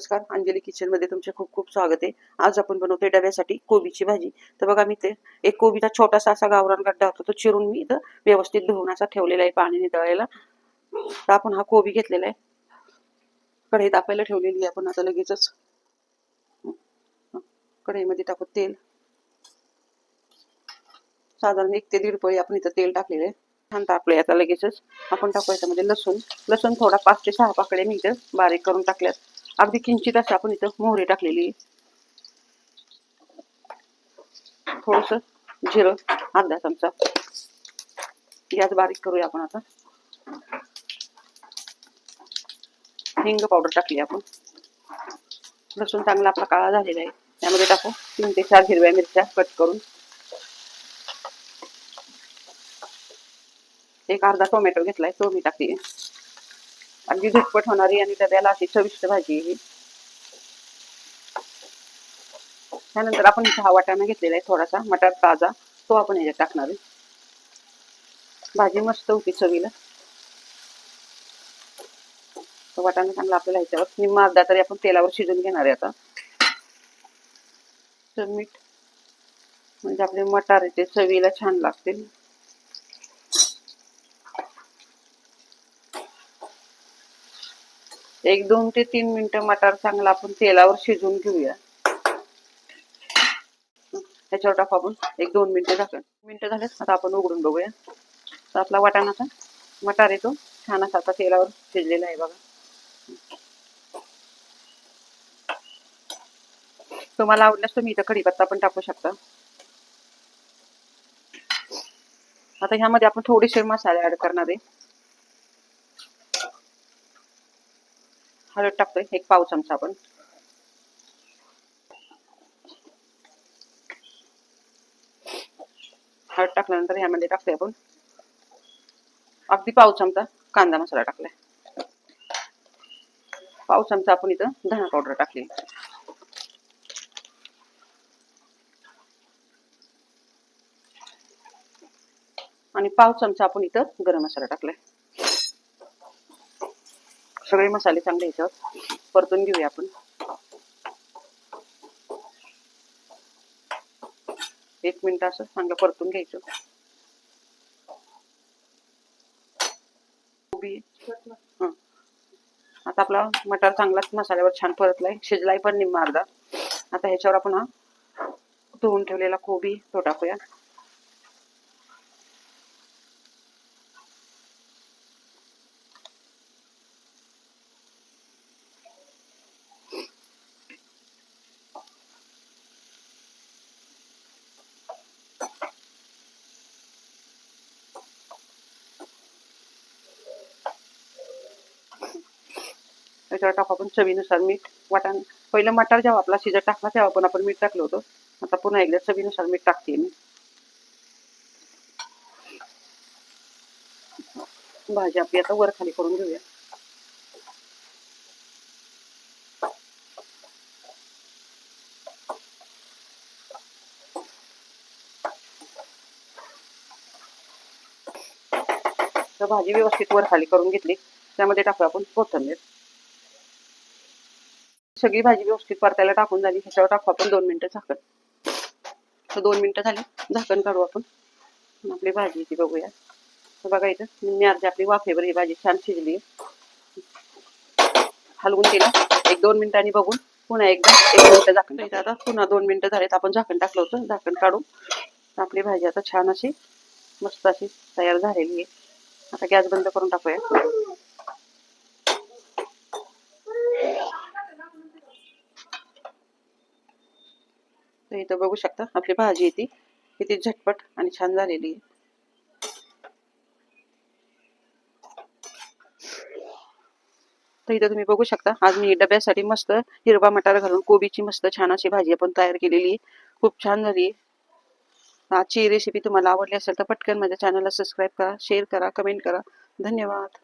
नमस्कार. अंजली किचनमध्ये तुमचे खूप खूप स्वागत आहे. आज आपण बनवतोय डब्यासाठी कोबीची भाजी. तर बघा मी ते एक कोबीचा छोटासा असा गावरान गड्डा होता तो चिरून मी इथं व्यवस्थित धुवून असा ठेवलेला आहे पाणी नितळायला तर आपण हा कोबी घेतलेला आहे. कढई तापायला ठेवलेली आहे आपण आता लगेचच. कढईमध्ये टाकू तेल. साधारण एक ते दीड पळी आपण इथं तेल टाकलेलं आहे. छान तापले आता लगेचच. आपण टाकू याच्यामध्ये लसूण. लसूण थोडा पाच ते सहा पाकड्या मी इथं बारीक करून टाकल्यात. अगदी किंचित असं आपण इथं मोहरी टाकलेली. थोडस जिरं अर्धा चमचा. गॅस बारीक करूया आपण आता. हिंग पावडर टाकली आपण. लसूण चांगला आपला काळा झालेला आहे. त्यामध्ये टाकू. तीन ते चार हिरव्या मिरच्या कट करून. एक अर्धा टोमॅटो घेतलाय तो मी टाकते अगदी झटपट होणारी आणि डब्याला अशी चविष्ट भाजी आहे ही. त्यानंतर आपण इथे हा वाटाणा घेतलेला आहे थोडासा मटार ताजा तो आपण ह्याच्यात टाकणार आहे. भाजी मस्त होती चवीला. तो वाटाणा चांगला आपल्याला ह्याच्यावर निम्मा अर्धा तरी आपण तेलावर शिजून घेणार आहे आता. मीठ म्हणजे आपले मटार ते चवीला छान लागतील. एक दोन ते तीन मिनिटं मटार चांगला आपण तेलावर शिजवून घेऊया. त्याच्यावर टाकू आपण. एक दोन मिनिटं झाकण. मिनटं झालेत आता आपण उघडून बघूया. तर आपला वाटाणाचा मटार येतो. छान असा आता तेलावर शिजलेला आहे बघा. तुम्हाला आवडल्यास तुम्ही इथं कढीपत्ता पण टाकू शकता. आता ह्यामध्ये आपण थोडेसे मसाले ऍड करणार आहे. हळद टाकतोय एक पाव चमचा आपण. हळद टाकल्यानंतर ह्यामध्ये टाकतोय आपण. अगदी पाव चमचा कांदा मसाला टाकलाय. पाव चमचा आपण इथं धना पावडर टाकली. आणि पाव चमचा आपण इथं गरम मसाला टाकलाय. सगळे मसाले चांगले याच्यावर परतून घेऊया आपण. एक मिनिट असं चांगलं परतून घ्यायचं. कोबी आता आपला मटार चांगलाच मसाल्यावर छान परतलाय. शिजलाय पण निम्मा अर्धा. आता ह्याच्यावर आपण हा धुवून ठेवलेला कोबी तो टाकूया. त्याच्यावर टाकू आपण चवीनुसार मीठ वाटाण. पहिलं मटार जेव्हा आपला शिजत टाकला तेव्हा पण आपण मीठ टाकलं होतं. आता पुन्हा एकदा चवीनुसार मीठ टाकते मी. भाजी आपली आता वर खाली करून घेऊया. तर भाजी व्यवस्थित वर खाली करून घेतली. त्यामध्ये टाकू आपण कोथंबीर. सगळी भाजी व्यवस्थित परतायला टाकून झाली. ह्याच्यावर टाकू आपण दोन मिनिटं झाकण. तर दोन मिनिटं झाली. झाकण काढू आपण. आपली भाजी ती बघूया. तर बघा इथं मी अर्धी आपली वाफेवर ही भाजी छान शिजली हलवून तिला एक दोन मिनिटांनी बघून पुन्हा एकदा एक मिनिटं झाकण. ठेवायचं. आता पुन्हा दोन मिनिटं झालेत. आपण झाकण टाकलं होतं. झाकण काढून आपली भाजी आता छान अशी मस्त अशी तयार झालेली आहे. आता गॅस बंद करून टाकूया. तर इथं बघू शकता आपली भाजी येते किती झटपट आणि छान झालेली आहे. तर इथं तुम्ही बघू शकता आज मी डब्यासाठी मस्त हिरवा मटार घालून कोबीची मस्त छान अशी भाजी आपण तयार केलेली आहे. खूप छान झाली आजची रेसिपी तुम्हाला आवडली असेल तर पटकन माझ्या चॅनलला सबस्क्राईब करा शेअर करा कमेंट करा. धन्यवाद.